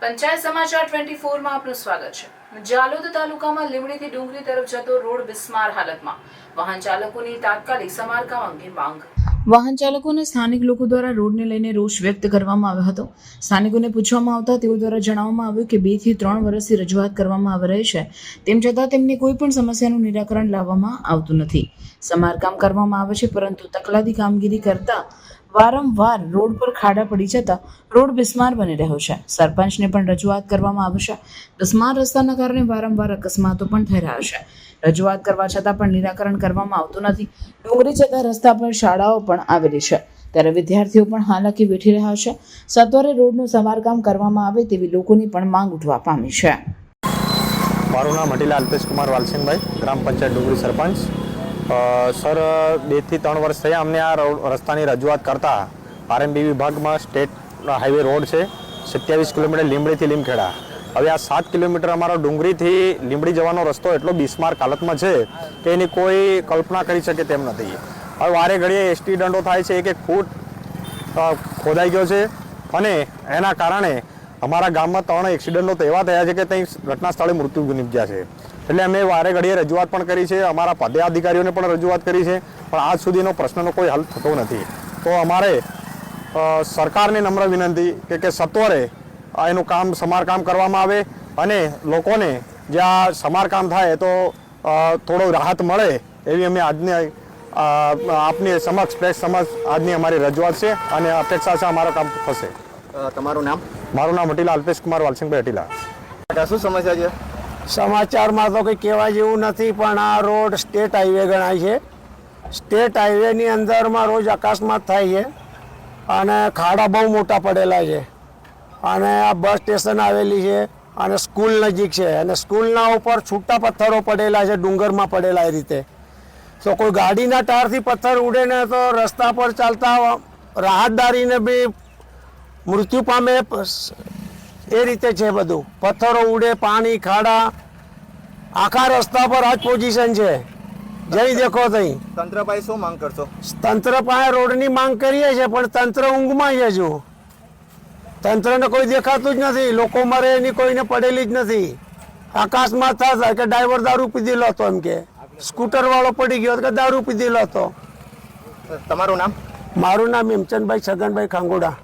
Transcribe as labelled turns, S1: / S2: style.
S1: પંચાયત સમાચાર ટ્વેન્ટી ફોરમાં આપનું સ્વાગત છે. જાલોદ તાલુકામાં લીમડીથી ડુંગરી તરફ જતો રોડ બિસ્માર હાલતમાં. વાહન ચાલકોની તાત્કાલિક સમારકામ અંગે માંગ. વાહન ચાલકોને સ્થાનિક લોકો દ્વારા રોડને લઈને રોષ વ્યક્ત કરવામાં આવ્યો હતો. સ્થાનિકોને પૂછવામાં આવતા તેઓ દ્વારા જણાવવામાં આવ્યું કે બેથી ત્રણ વર્ષથી રજૂઆત કરવામાં આવી રહી છે. તેમ છતાં તેમની કોઈ પણ સમસ્યાનું નિરાકરણ લાવવામાં આવતું નથી. સમારકામ કરવામાં આવે છે, પરંતુ તકલાદી કામગીરી કરતા વારંવાર રોડ પર ખાડા પડી જતા રોડ બિસ્માર બની રહ્યો છે. સરપંચને પણ રજૂઆત કરવામાં આવશે બિસ્માર રસ્તાના કારણે વારંવાર અકસ્માતો પણ થઈ રહ્યા છે. રજૂઆત કરવા છતાં પણ નિરાકરણ કરવામાં આવતું નથી. ડુંગળી જતા રસ્તા પર શાળાઓ પણ આવેલી છે. ત્યારે વિદ્યાર્થીઓ પણ હાલાકી વેઠી રહ્યા છે. સત્વરે રોડનું સમારકામ કરવામાં આવે તેવી લોકોની પણ માંગ ઉઠવા પામી છે.
S2: મારું નામ હટીલા અલ્પેશ કુમાર વાલસિંહભાઈ ગ્રામ પંચાયત ડુંગળી સરપંચ. સર બેથી ત્રણ વર્ષ થયા અમને આ રસ્તાની રજૂઆત કરતા આરએમબી વિભાગમાં સ્ટેટ હાઈવે રોડ છે, સત્યાવીસ કિલોમીટર લીમડીથી લીમખેડા. હવે આ સાત કિલોમીટર અમારો ડુંગળીથી લીંબડી જવાનો રસ્તો એટલો બિસ્માર્ક હાલતમાં છે કે એની કોઈ કલ્પના કરી શકે તેમ નથી. હવે વારે ઘડીએ એસટી દંડો થાય છે, એક એક ફૂટ ખોદાઈ ગયો છે અને એના કારણે અમારા ગામમાં ત્રણ એક્સિડન્ટો તો એવા થયા છે કે ત્યાં ઘટના સ્થળે મૃત્યુ નિપજ્યા છે. એટલે અમે વારે ઘડીએ રજૂઆત પણ કરી છે. અમારા પદાધિકારીઓને પણ રજૂઆત કરી છે. પણ આજ સુધીનો પ્રશ્નનો કોઈ હલ થતો નથી. તો અમારે સરકારને નમ્ર વિનંતી કે કે સત્વરે આ એનું કામ સમારકામ કરવામાં આવે અને લોકોને જે આ સમારકામ થાય તો થોડો રાહત મળે એવી અમે આજની આપની સમક્ષ પ્રેસ સમક્ષ આજની અમારી રજૂઆત છે અને અપેક્ષા છે અમારું કામ થશે.
S3: તમારું નામ?
S2: મારું નામ હટીલા અલ્પેશ કુમાર વાલસિંહભાઈ હટીલા
S3: આ શું સમસ્યા છે?
S4: સમાચારમાં તો કંઈ કહેવા જેવું નથી, પણ આ રોડ સ્ટેટ હાઈવે ગણાય છે. સ્ટેટ હાઈવેની અંદરમાં રોજ અકસ્માત થાય છે અને ખાડા બહુ મોટા પડેલા છે. અને આ બસ સ્ટેશન આવેલી છે અને સ્કૂલ નજીક છે અને સ્કૂલના ઉપર છૂટા પથ્થરો પડેલા છે, ડુંગરમાં પડેલા એ રીતે. તો કોઈ ગાડીના ટાયરથી પથ્થર ઉડે ને તો રસ્તા પર ચાલતા રાહતદારીને બી મૃત્યુ પામે એ રીતે છે બધું. પથ્થરો ઉડે પાણી ખાડા. આખા રસ્તા પર આજ પોઝિશન છે. જઈ દેખો તઈ.
S3: તંત્ર પાસે શું માંગ કરશો?
S4: તંત્ર પાસે રોડની માંગ કરીએ છીએ પણ તંત્ર ઊંઘમાં છે જો. તંત્રને કોઈ દેખાતું જ નથી. લોકો મરે એની કોઈને પડેલી જ નથી. આકાશમાં થશે કે ડ્રાઈવર દારૂ પીધેલો હતો એમ કે. સ્કૂટર વાળો પડી ગયો કે દારૂ પીધેલો હતો
S3: તમારું નામ?
S4: મારું નામ હેમચંદભાઈ છગનભાઈ ખાંગોડા.